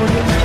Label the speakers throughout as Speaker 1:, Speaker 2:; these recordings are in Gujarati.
Speaker 1: Audio.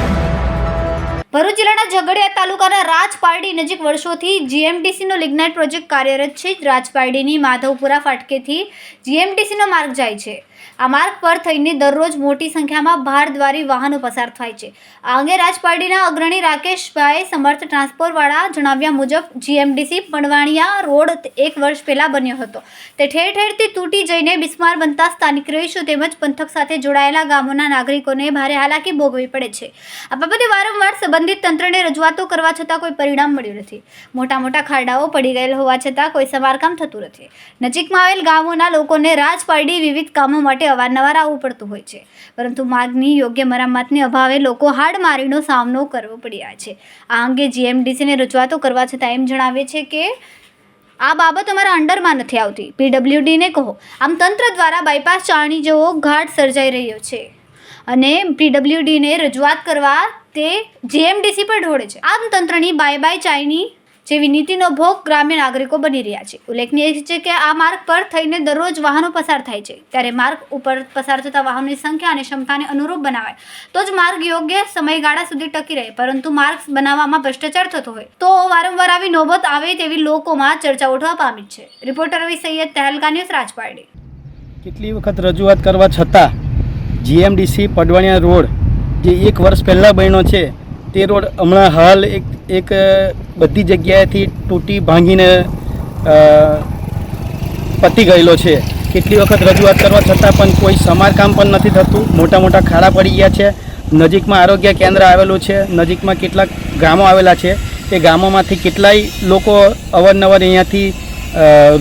Speaker 1: ભરૂચ જિલ્લાના ઝઘડિયા તાલુકાના રાજપારડી નજીક વર્ષોથી જીએમટીસીનો લિગ્નાઇટ પ્રોજેક્ટ કાર્યરત છે. રાજપારડીની માધવપુરા ફાટકેથી જીએમટીસીનો માર્ગ જાય છે. આ માર્ગ પર થઈને દરરોજ મોટી સંખ્યામાં ભારદ્વારી વાહનો પસાર થાય છે. આ અંગે રાજપારડીના અગ્રણી રાકેશભાઈ સમર્થ ટ્રાન્સપોર્ટવાળા જણાવ્યા મુજબ, જીએમડીસી પડવાણિયા રોડ એક વર્ષ પહેલાં બન્યો હતો. તે ઠેર ઠેરથી તૂટી જઈને બિસ્માર બનતા સ્થાનિક રહીશો તેમજ પંથક સાથે જોડાયેલા ગામોના નાગરિકોને ભારે હાલાકી ભોગવવી પડે છે. આ બાબતે વારંવાર સંબંધિત તંત્રને રજૂઆતો કરવા છતાં કોઈ પરિણામ મળ્યું નથી. મોટા મોટા ખાડાઓ પડી ગયેલ હોવા છતાં કોઈ સમારકામ થતું નથી. નજીકમાં આવેલ ગામોના લોકોને રાજપારડી વિવિધ કામો માટે અવારનવાર આવવું પડતું હોય છે. પરંતુ માર્ગની યોગ્ય મરામતને અભાવે લોકો હાડમારીનો સામનો કરવો પડ્યા છે. આ અંગે જીએમડીસીને રજૂઆતો કરવા છતાં એમ જણાવે છે કે, આ બાબત અમારા અંડરમાં નથી આવતી. પીડબ્લ્યુડીને કહો, આમ તંત્ર દ્વારા બાયપાસ ચાળણી જેવો ઘાટ સર્જાઈ રહ્યો છે. અને પીડબ્લ્યુડીને રજૂઆત કરવા તે જીએમડીસી પર ઢોળે છે. આમ તંત્રની બાય બાય ચાઇની જેવી નીતિનો ભોગ ગ્રામ્ય નાગરિકો બની રહ્યા છે. ઉલ્લેખનીય છે કે આ માર્ગ પર થઈને દરરોજ વાહનો પસાર થાય છે. ત્યારે માર્ગ ઉપર પસાર થતા વાહનોની સંખ્યા અને ક્ષમતાને અનુરૂપ બનાવાય. તો જ માર્ગ યોગ્ય સમયગાળા સુધી ટકી રહે, પરંતુ માર્ગ બનાવવામાં ભ્રષ્ટાચાર થતો હોય. તો વારંવાર આવી નોબત આવે તેવી લોકોમાં ચર્ચા ઉઠવા પામી છે. Reporter Ravi Sayyed Tehelka news Rajpardi.
Speaker 2: કેટલી વખત રજૂઆત કરવા છતાં જીએમડીસી પડવાણિયા રોડ જે એક વર્ષ પહેલાં બન્યો છે, તે રોડ હમણાં હાલ એક એક બધી જગ્યાએથી તૂટી ભાંગીને પતી ગયેલો છે. કેટલી વખત રજૂઆત કરવા છતાં પણ કોઈ સમારકામ પણ નથી થતું. મોટા મોટા ખાડા પડી ગયા છે. નજીકમાં આરોગ્ય કેન્દ્ર આવેલું છે. નજીકમાં કેટલાક ગામો આવેલા છે. એ ગામોમાંથી કેટલાય લોકો અવારનવાર અહીંયાથી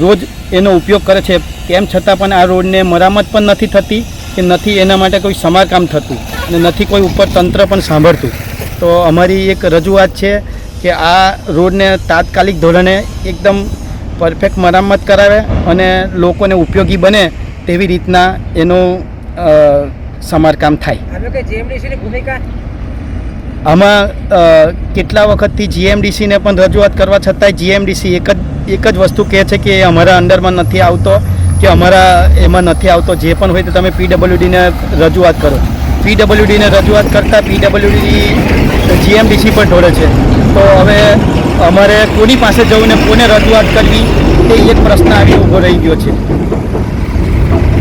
Speaker 2: રોજ એનો ઉપયોગ કરે છે. તેમ છતાં પણ આ રોડને મરામત પણ નથી થતી કે નથી એના માટે કોઈ સમારકામ થતું. અને નથી કોઈ ઉપર તંત્ર પણ સાંભળતું. તો અમારી એક રજૂઆત છે કે આ રોડને તાત્કાલિક ધોરણે એકદમ પરફેક્ટ મરામત કરાવે અને લોકોને ઉપયોગી બને તેવી રીતના એનું સમારકામ થાય. આમાં કેટલા વખતથી જીએમડીસીને પણ રજૂઆત કરવા છતાંય જીએમડીસી એક જ એક જ વસ્તુ કહે છે કે એ અમારા અંડરમાં નથી આવતો કે અમારા એમાં નથી આવતો જે પણ હોય તો તમે પીડબ્લ્યુડીને રજૂઆત કરો. પીડબ્લ્યુડીને રજૂઆત કરતાં પીડબ્લ્યુડી જીએમડીસી પર ઢોળે છે. તો હવે અમારે કોની પાસે જવું ને કોને રજૂઆત કરવી તે એક પ્રશ્ન આવી ઊભો રહી ગયો છે.